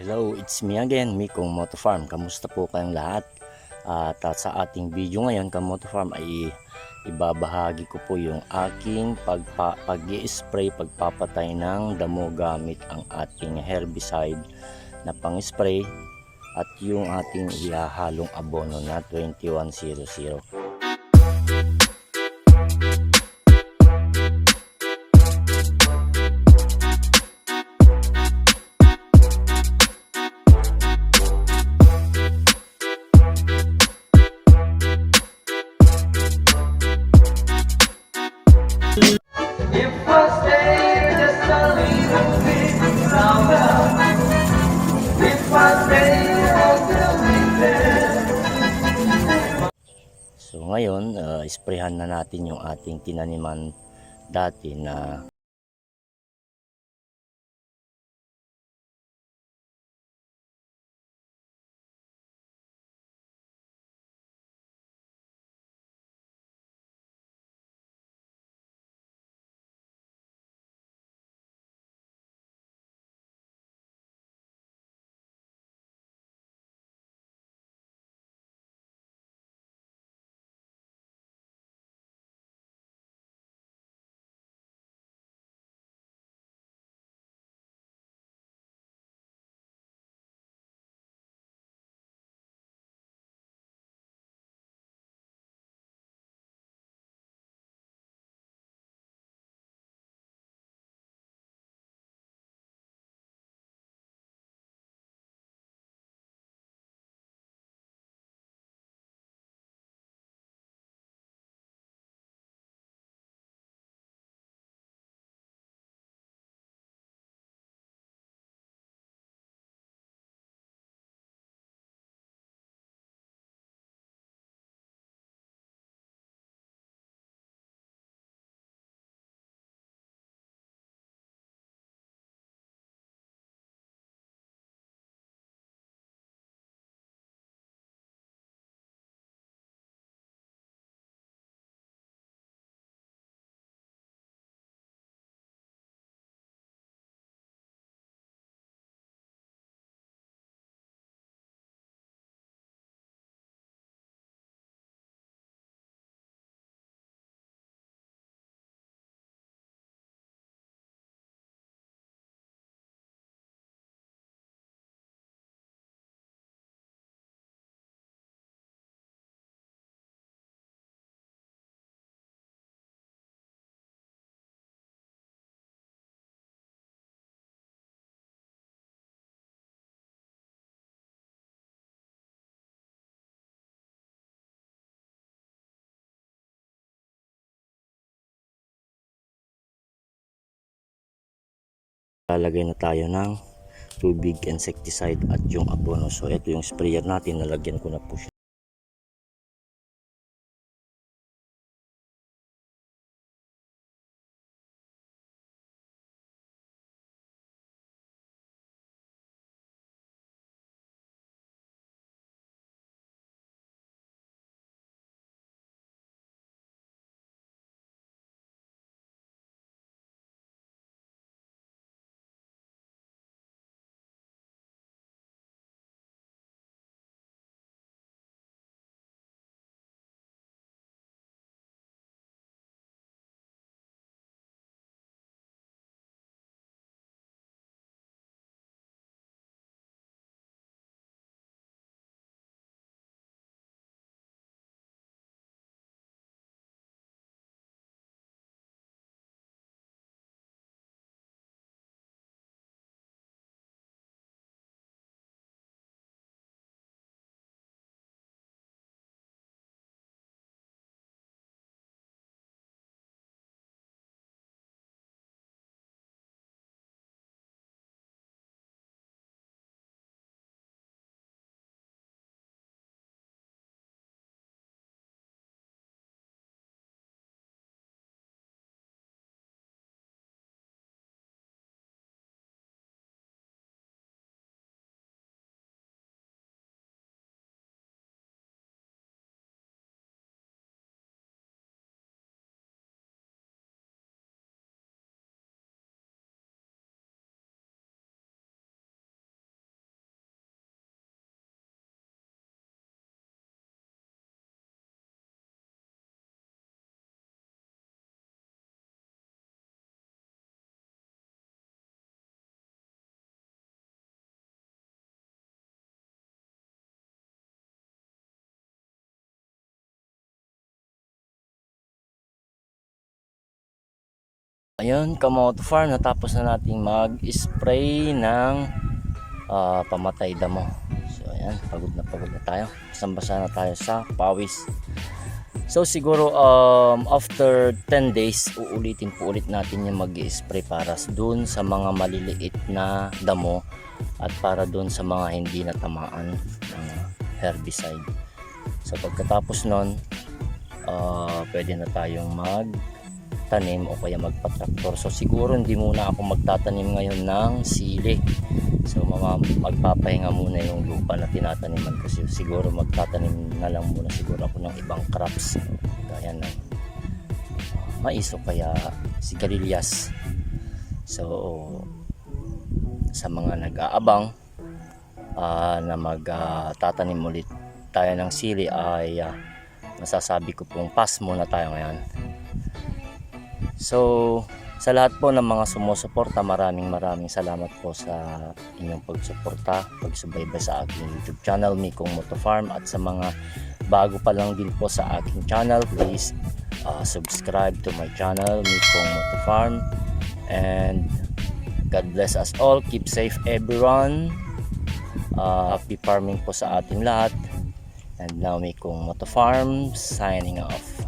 Hello, it's me again, Mikong Moto Farm. Kamusta po kayong lahat? At uh, sa ating video ngayon, Kamoto Farm ay ibabahagi ko po yung aking pagpa, pag-spray, pagpapatay ng damo gamit ang ating herbicide na pang-spray at yung ating ihahalong abono na 2100. So ngayon, uh, sprayhan na natin yung ating tinaniman dati na lalagay na tayo ng tubig insecticide at yung abono. So ito yung sprayer natin, nalagyan ko na po siya. Ayun, kamoto farm, natapos na nating mag-spray ng ah, pamatay damo. So ayan, pagod na pagod na tayo. Basang-basa na tayo sa pawis. So siguro um, after 10 days, uulitin po ulit natin yung mag spray para dun sa mga maliliit na damo at para dun sa mga hindi natamaan ng herbicide. So pagkatapos nun, ah, pwede na tayong magtanim o kaya magpa-tractor. So siguro hindi muna ako magtatanim ngayon ng sili. So magpapahinga muna yung lupa na tinataniman kasi siguro magtatanim na lang muna siguro ako ng ibang crops gaya ng ah, mais o kaya sigarilyas. So sa mga nag-aabang ah, na magtatanim ulit tayo ng sili ay ah, masasabi ko pong pass muna tayo ngayon. So, sa lahat po ng mga sumusuporta, maraming maraming salamat po sa inyong pagsuporta, pagsubaybay sa aking YouTube channel, Mikong Moto Farm. At sa mga bago pa lang din po sa aking channel, please uh, subscribe to my channel, Mikong Moto Farm. And God bless us all, keep safe everyone. Uh, happy farming po sa ating lahat. And now Mikong Moto Farm signing off